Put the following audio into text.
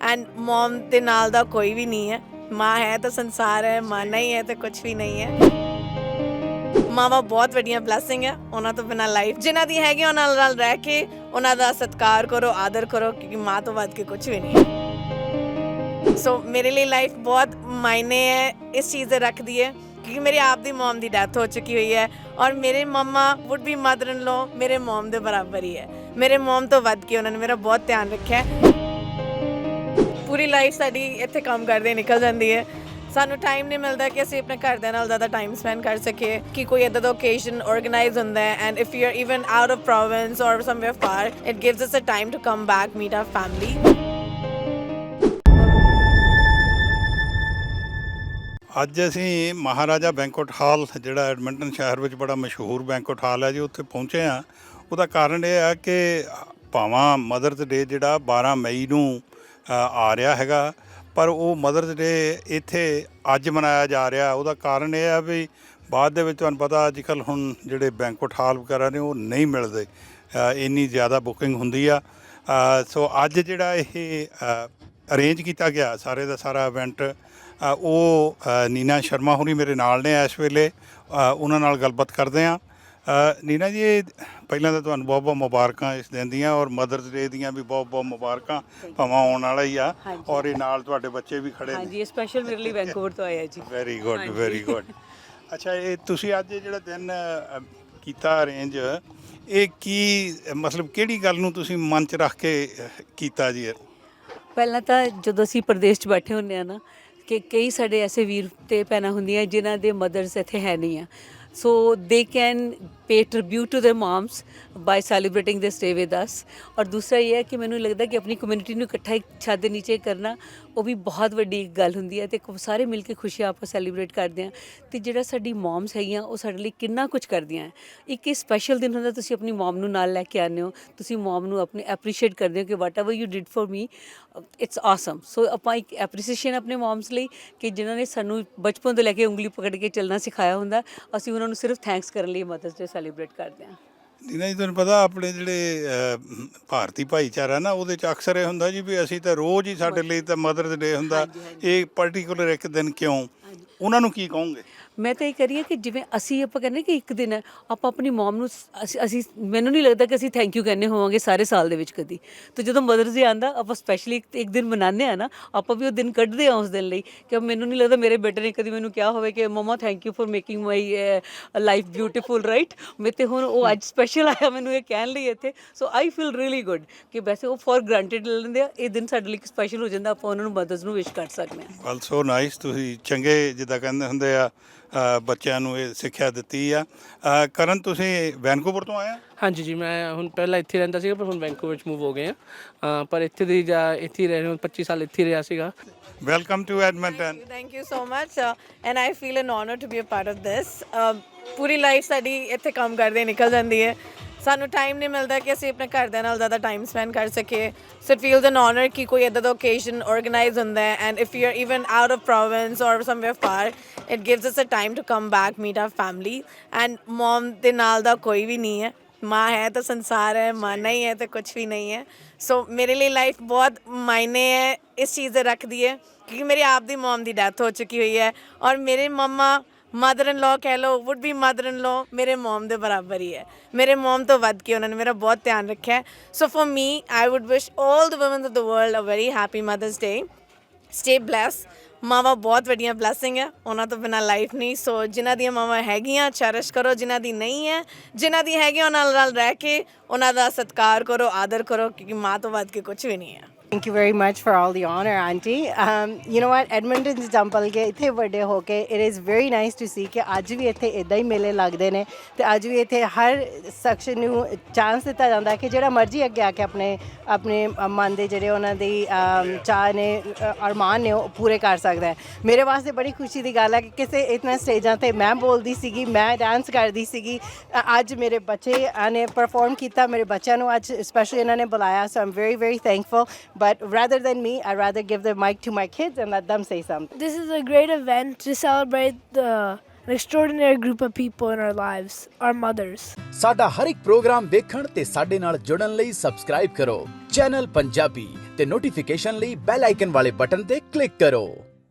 And ਮਮ ਦੇ ਨਾਲ ਦਾ ਕੋਈ ਵੀ ਨਹੀਂ ਹੈ। ਮਾਂ ਹੈ ਤਾਂ ਸੰਸਾਰ ਹੈ, ਮਾਂ ਨਹੀਂ ਹੈ ਤਾਂ ਕੁਝ ਵੀ ਨਹੀਂ ਹੈ। ਮਾਵਾ ਬਹੁਤ ਵੱਡੀਆਂ ਬਲੇਸਿੰਗ ਹੈ, ਉਹਨਾਂ ਤੋਂ ਬਿਨਾ ਲਾਈਫ ਜਿਨ੍ਹਾਂ ਦੀ ਹੈਗੀ ਉਹਨਾਂ ਨਾਲ ਰਹਿ ਕੇ ਉਹਨਾਂ ਦਾ ਸਤਿਕਾਰ ਕਰੋ, ਆਦਰ ਕਰੋ, ਕਿਉਂਕਿ ਮਾਂ ਤੋਂ ਵੱਧ ਕੇ ਕੁਝ ਵੀ ਨਹੀਂ ਹੈ। ਸੋ ਮੇਰੇ ਲਈ ਲਾਈਫ ਬਹੁਤ ਮਾਇਨੇ ਹੈ, ਇਸ ਚੀਜ਼ ਦੇ ਰੱਖਦੀ ਹੈ, ਕਿਉਂਕਿ ਮੇਰੀ ਆਪ ਦੀ ਮਮ ਦੀ ਡੈਥ ਹੋ ਚੁੱਕੀ ਹੋਈ ਹੈ। ਔਰ ਮੇਰੇ mama would be mother in law ਮੇਰੇ ਮਮ ਦੇ ਬਰਾਬਰ ਹੀ ਹੈ। ਮੇਰੇ ਮਮ ਤੋਂ ਵੱਧ ਕੇ ਉਹਨਾਂ ਨੇ ਮੇਰਾ ਬਹੁਤ ਧਿਆਨ ਰੱਖਿਆ ਪੂਰੀ ਲਾਈਫ ਸਾਡੀ ਇੱਥੇ ਕੰਮ ਕਰਦੇ ਨਿਕਲ ਜਾਂਦੀ ਹੈ। ਸਾਨੂੰ ਟਾਈਮ ਨਹੀਂ ਮਿਲਦਾ ਕਿ ਅਸੀਂ ਆਪਣੇ ਘਰਦਿਆਂ ਨਾਲ ਜ਼ਿਆਦਾ ਟਾਈਮ ਸਪੈਂਡ ਕਰ ਸਕੀਏ, ਕਿ ਕੋਈ ਇਦਾਂ ਦਾ ਓਕੇਸ਼ਨ ਆਰਗੇਨਾਈਜ਼ ਹੁੰਦਾ ਹੈ and if you are even out of province or somewhere far it gives us a time to come back meet our family ਅੱਜ ਅਸੀਂ ਮਹਾਰਾਜਾ ਬੈਂਕਟ ਹਾਲ, ਜਿਹੜਾ ਐਡਮਿੰਟਨ ਸ਼ਹਿਰ ਵਿੱਚ ਬੜਾ ਮਸ਼ਹੂਰ ਬੈਂਕਟ ਹਾਲ ਹੈ, ਜੀ ਉੱਥੇ ਪਹੁੰਚੇ ਆ ਉਹਦਾ ਕਾਰਨ ਇਹ ਆ ਕਿ ਭਾਵਾਂ ਮਦਰਸ ਡੇ ਜਿਹੜਾ 12 ਮਈ ਨੂੰ ਆ ਰਿਹਾ ਹੈਗਾ। ਪਰ ਉਹ ਮਦਰਸ ਡੇ ਇੱਥੇ ਅੱਜ ਮਨਾਇਆ ਜਾ ਰਿਹਾ। ਉਹਦਾ ਕਾਰਨ ਇਹ ਆ ਵੀ ਬਾਅਦ ਦੇ ਵਿੱਚ ਤੁਹਾਨੂੰ ਪਤਾ ਅੱਜ ਕੱਲ ਹੁਣ ਜਿਹੜੇ ਬੈਂਕਟ ਹਾਲ ਵਗੈਰਾ ਨੇ, ਉਹ ਨਹੀਂ ਮਿਲਦੇ। ਇੰਨੀ ਜ਼ਿਆਦਾ ਬੁਕਿੰਗ ਹੁੰਦੀ ਆ। ਸੋ ਅੱਜ ਜਿਹੜਾ ਇਹ ਅਰੇਂਜ ਕੀਤਾ ਗਿਆ ਸਾਰੇ ਦਾ ਸਾਰਾ ਇਵੈਂਟ ਉਹ ਨੀਨਾ ਸ਼ਰਮਾ ਹੁਣੀ ਮੇਰੇ ਨਾਲ ਨੇ ਇਸ ਵੇਲੇ। ਉਹਨਾਂ ਨਾਲ ਗੱਲਬਾਤ ਕਰਦੇ ਆ। ਨੀਨਾ ਜੀ ਇਹ ਪਹਿਲਾਂ ਤਾਂ ਤੁਹਾਨੂੰ ਬਹੁਤ ਬਹੁਤ ਮੁਬਾਰਕਾਂ ਇਸ ਦਿਨ ਦੀਆਂ ਔਰ ਮਦਰਸ ਡੇ ਦੀਆਂ ਵੀ ਬਹੁਤ ਬਹੁਤ ਮੁਬਾਰਕਾਂ ਭਾਵਾਂ ਆਉਣ ਵਾਲਾ ਹੀ ਆ। ਔਰ ਇਹ ਨਾਲ ਤੁਹਾਡੇ ਬੱਚੇ ਵੀ ਖੜੇ ਨੇ ਹਾਂਜੀ ਇਹ ਸਪੈਸ਼ਲ ਮੇਰੇ ਲਈ ਵੈਂਕੂਵਰ ਤੋਂ ਆਇਆ ਜੀ ਵੈਰੀ ਗੁੱਡ। ਵੈਰੀ ਗੁੱਡ ਅੱਛਾ ਇਹ ਤੁਸੀਂ ਅੱਜ ਜਿਹੜਾ ਦਿਨ ਕੀਤਾ ਅਰੇਂਜ ਇਹ ਕੀ ਮਤਲਬ ਕਿਹੜੀ ਗੱਲ ਨੂੰ ਤੁਸੀਂ ਮਨ ਚ ਰੱਖ ਕੇ ਕੀਤਾ ਜੀ? ਪਹਿਲਾਂ ਤਾਂ ਜਦੋਂ ਅਸੀਂ ਪ੍ਰਦੇਸ਼ 'ਚ ਬੈਠੇ ਹੁੰਦੇ ਆ ਨਾ ਕਿ ਕਈ ਸਾਡੇ ਐਸੇ ਵੀਰ ਤੇ ਭੈਣਾਂ ਹੁੰਦੀਆਂ ਜਿਨ੍ਹਾਂ ਦੇ ਮਦਰਸ ਇੱਥੇ ਹੈ ਨਹੀਂ ਆ so they can pay tribute to their moms by celebrating the stay with us ਔਰ ਦੂਸਰਾ ਇਹ ਹੈ ਕਿ ਮੈਨੂੰ ਲੱਗਦਾ ਕਿ ਆਪਣੀ ਕਮਿਊਨਿਟੀ ਨੂੰ ਇਕੱਠਾ ਇੱਕ ਛੱਤ ਦੇ ਨੀਚੇ ਕਰਨਾ ਉਹ ਵੀ ਬਹੁਤ ਵੱਡੀ ਗੱਲ ਹੁੰਦੀ ਹੈ ਤੇ ਸਾਰੇ ਮਿਲ ਕੇ ਖੁਸ਼ੀ ਆਪਾਂ ਸੈਲੀਬ੍ਰੇਟ ਕਰਦੇ ਆ ਤੇ ਜਿਹੜਾ ਸਾਡੀ ਮॉम्स ਹੈਗੀਆਂ ਉਹ ਸਾਡੇ ਲਈ ਕਿੰਨਾ ਕੁਝ ਕਰਦੀਆਂ ਇੱਕ ਇਹ ਸਪੈਸ਼ਲ ਦਿਨ ਹੁੰਦਾ ਤੁਸੀਂ ਆਪਣੀ ਮॉम ਨੂੰ ਨਾਲ ਲੈ ਕੇ ਆਨੇ ਹੋ ਤੁਸੀਂ ਮॉम ਨੂੰ ਆਪਣੇ ਐਪਰੀਸ਼ੀਏਟ ਕਰਦੇ ਹੋ ਕਿ whatever you did for me it's awesome so ਆਪਾਂ ਇੱਕ ਐਪਰੀਸੀਏਸ਼ਨ ਆਪਣੇ ਮॉम्स ਲਈ ਕਿ ਜਿਨ੍ਹਾਂ ਨੇ ਸਾਨੂੰ ਬਚਪਨ ਤੋਂ ਲੈ ਕੇ ਉਂਗਲੀ ਪਕੜ ਕੇ ਚੱਲਣਾ ਸਿਖਾਇਆ ਹੁੰਦਾ ਅਸੀਂ ਉਹਨਾਂ ਨੂੰ ਸਿਰਫ ਥੈਂਕਸ ਕਰਨ ਲਈ ਮਦਦ ਦੇ ਸੈਲੀਬ੍ਰੇਟ ਕਰਦੇ ਹਾਂ। ਨੀਨਾ ਜੀ ਤੁਹਾਨੂੰ ਪਤਾ ਆਪਣੇ ਜਿਹੜੇ ਭਾਰਤੀ ਭਾਈਚਾਰਾ ਨਾ ਉਹਦੇ ਚ ਅਕਸਰ ਇਹ ਹੁੰਦਾ ਜੀ ਵੀ ਅਸੀਂ ਤਾਂ ਰੋਜ਼ ਹੀ ਸਾਡੇ ਲਈ ਤਾਂ ਮਦਰਸ ਡੇ ਹੁੰਦਾ। ਇਹ ਪਾਰਟਿਕੂਲਰ ਇੱਕ ਦਿਨ ਕਿਉਂ? ਉਹਨਾਂ ਨੂੰ ਕੀ ਕਹੋਗੇ? ਮੈਂ ਤਾਂ ਇਹ ਕਰੀ ਹਾਂ ਕਿ ਜਿਵੇਂ ਅਸੀਂ ਆਪਾਂ ਕਹਿੰਦੇ ਕਿ ਇੱਕ ਦਿਨ ਹੈ ਆਪਾਂ ਆਪਣੀ ਮਮ ਨੂੰ ਸ- ਅਸੀਂ ਅਸੀਂ ਮੈਨੂੰ ਨਹੀਂ ਲੱਗਦਾ ਕਿ ਅਸੀਂ ਥੈਂਕ ਯੂ ਕਹਿੰਦੇ ਹੋਵਾਂਗੇ ਸਾਰੇ ਸਾਲ ਦੇ ਵਿੱਚ ਕਦੀ। ਤੇ ਜਦੋਂ ਮਦਰਸ ਡੇ ਆਂਦਾ ਆਪਾਂ ਸਪੈਸ਼ਲੀ ਇੱਕ, ਇੱਕ ਦਿਨ ਮਨਾਉਂਦੇ ਆ ਨਾ ਆਪਾਂ ਵੀ ਉਹ ਦਿਨ ਕੱਢਦੇ ਆ ਉਸ ਦਿਨ ਲਈ ਕਿ ਮੈਨੂੰ ਨਹੀਂ ਲੱਗਦਾ ਮੇਰੇ ਬੇਟੇ ਨੇ ਕਦੀ ਮੈਨੂੰ ਕਿਹਾ ਹੋਵੇ ਕਿ mama thank you for making my life beautiful right ਮੈਂ ਤੇ ਹੁਣ ਉਹ ਅੱਜ ਸਪੈਸ਼ਲ ਆਇਆ ਮੈਨੂੰ ਇਹ ਕਹਿਣ ਲਈ ਇੱਥੇ। So I feel really good ਕਿ ਵੈਸੇ ਉਹ ਫॉर ਗ੍ਰਾਂਟਡ ਲੈ ਲੈਂਦੇ ਆ। ਇਹ ਦਿਨ ਸਾਡੇ ਲਈ ਸਪੈਸ਼ਲ ਹੋ ਜਾਂਦਾ ਆਪਾਂ ਉਹਨਾਂ ਨੂੰ ਮਦਰਸ ਨੂੰ ਵਿਸ਼ ਕਰ ਸਕਦੇ ਹਾਂ। ਵੈਲ ਨਾਈਸ ਤੁਸੀਂ ਚੰਗੇ ਜਿੱਦਾਂ ਕਹਿੰਦੇ ਹੁੰਦੇ ਆ ਬੱਚਿਆਂ ਨੂੰ ਇਹ ਸਿੱਖਿਆ ਦਿੱਤੀ ਆ। ਅ, ਕਰਨ ਤੁਸੀਂ ਵੈਨਕੂਵਰ ਤੋਂ ਆਏ ਆ? ਹਾਂਜੀ ਜੀ ਮੈਂ ਹੁਣ ਪਹਿਲਾਂ ਇੱਥੇ ਰਹਿੰਦਾ ਸੀਗਾ ਪਰ ਹੁਣ ਵੈਂਕੂਵਰ ਚ ਮੂਵ ਹੋ ਗਏ ਆ। ਪਰ ਇੱਥੇ ਦੀ ਜਾਂ ਇੱਥੇ ਹੀ ਰਹੇ ਨੂੰ 25 ਸਾਲ ਇੱਥੇ ਹੀ ਰਿਹਾ ਸੀਗਾ। Welcome to Edmonton thank you so much and I feel an honour to be a part of this Puri life ਸਾਡੀ ਇੱਥੇ ਕੰਮ ਕਰਦੇ ਨਿਕਲ ਜਾਂਦੀ ਹੈ। ਸਾਨੂੰ ਟਾਈਮ ਨਹੀਂ ਮਿਲਦਾ ਕਿ ਅਸੀਂ ਆਪਣੇ ਘਰਦਿਆਂ ਨਾਲ ਜ਼ਿਆਦਾ ਟਾਈਮ ਸਪੈਂਡ ਕਰ ਸਕੀਏ। So it feels an honour ਕਿ ਕੋਈ ਇਦਾਂ ਦਾ ਓਕੇਸ਼ਨ ਆਰਗੇਨਾਈਜ਼ ਹੁੰਦਾ ਹੈ and if you are even out of province or somewhere far it gives us a time to come back meet our family and mom ਦੇ ਨਾਲ ਦਾ ਕੋਈ ਵੀ ਨਹੀਂ ਹੈ। ਮਾਂ ਹੈ ਤਾਂ ਸੰਸਾਰ ਹੈ ਮਾਂ ਨਹੀਂ ਹੈ ਤਾਂ ਕੁਝ ਵੀ ਨਹੀਂ ਹੈ। ਸੋ ਮੇਰੇ ਲਈ ਲਾਈਫ ਬਹੁਤ ਮਾਇਨੇ ਹੈ ਇਸ ਚੀਜ਼ ਦੇ ਰੱਖਦੀ ਹੈ। ਕਿਉਂਕਿ ਮੇਰੀ ਆਪ ਦੀ ਮਮ ਦੀ ਡੈਥ ਹੋ ਚੁੱਕੀ ਹੋਈ ਹੈ ਔਰ ਮੇਰੇ ਮਮਾ ਮਦਰ ਇਨ ਲਾ ਕਹਿ ਲਓ wood be mother in law ਮੇਰੇ ਮਮ ਦੇ ਬਰਾਬਰ ਹੀ ਹੈ। ਮੇਰੇ ਮਮ ਤੋਂ ਵੱਧ ਕੇ ਉਹਨਾਂ ਨੇ ਮੇਰਾ ਬਹੁਤ ਧਿਆਨ ਰੱਖਿਆ so for me I would wish 올 the women of the world a very happy mother's day stay blessed ਮਾਵਾ ਬਹੁਤ ਵੱਡੀਆਂ ਬਲੇਸਿੰਗ ਹੈ। ਉਹਨਾਂ ਤੋਂ ਬਿਨਾ ਲਾਈਫ ਨਹੀਂ। ਸੋ ਜਿਨ੍ਹਾਂ ਦੀਆਂ ਮਾਵਾਂ ਹੈਗੀਆਂ ਚੈਰਿਸ਼ ਕਰੋ। ਜਿਨ੍ਹਾਂ ਦੀ ਨਹੀਂ ਹੈ, ਜਿਨ੍ਹਾਂ ਦੀ ਹੈਗੀ ਉਹਨਾਂ ਨਾਲ ਰਹਿ ਕੇ ਉਹਨਾਂ ਦਾ ਸਤਿਕਾਰ ਕਰੋ, ਆਦਰ ਕਰੋ, ਕਿਉਂਕਿ ਮਾਂ ਤੋਂ ਵੱਧ ਕੇ ਕੁਝ ਵੀ ਨਹੀਂ ਹੈ। Thank you very much for all ਦੀ honor, aunty you you know what? Edmonton ਕੇ ਇੱਥੇ ਵੱਡੇ ਹੋ ਕੇ it is very nice to see ਕਿ ਅੱਜ ਵੀ ਇੱਥੇ ਇਦਾਂ ਹੀ ਮੇਲੇ ਲੱਗਦੇ ਨੇ ਤੇ ਅੱਜ ਵੀ ਇੱਥੇ ਹਰ ਸੈਕਸ਼ਨ ਨੂੰ ਚਾਂਸ ਦਿੱਤਾ ਜਾਂਦਾ ਕਿ ਜਿਹੜਾ ਮਰਜ਼ੀ ਅੱਗੇ ਆ ਕੇ ਆਪਣੇ ਆਪਣੇ ਮਨ ਦੇ ਜਿਹੜੇ ਉਹਨਾਂ ਦੀ ਅਮ, ਚਾਹ ਨੇ ਅਰਮਾਨ ਨੇ ਉਹ ਪੂਰੇ ਕਰ ਸਕਦਾ ਹੈ ਮੇਰੇ ਵਾਸਤੇ ਬੜੀ ਖੁਸ਼ੀ ਦੀ ਗੱਲ ਹੈ ਕਿ ਕਿਸੇ ਇਤਨਾ ਸਟੇਜਾਂ ਤੇ ਮੈਂ ਬੋਲਦੀ ਸੀਗੀ ਮੈਂ ਡਾਂਸ ਕਰਦੀ ਸੀਗੀ ਅੱਜ ਮੇਰੇ ਬੱਚੇ ਨੇ ਪਰਫਾਰਮ ਕੀਤਾ ਮੇਰੇ ਬੱਚਿਆਂ ਨੂੰ ਅੱਜ ਸਪੈਸ਼ਲੀ ਇਹਨਾਂ ਨੇ ਬੁਲਾਇਆ so I'm very very thankful But rather than me i rather give the mic to my kids and let them say something This is a great event to celebrate the, an extraordinary group of people in our lives, our mothers. ਸਾਡਾ ਹਰ ਇੱਕ programme ਦੇਖਣ ਤੇ ਸਾਡੇ ਨਾਲ ਜੁੜਨ ਲਈ subscribe ਕਰੋ channel Punjabi ਤੇ ਨੋਟੀਫਿਕੇਸ਼ਨ ਲਈ ਬੈਲ ਆਈਕਨ ਵਾਲੇ ਬਟਨ ਤੇ ਕਲਿੱਕ ਕਰੋ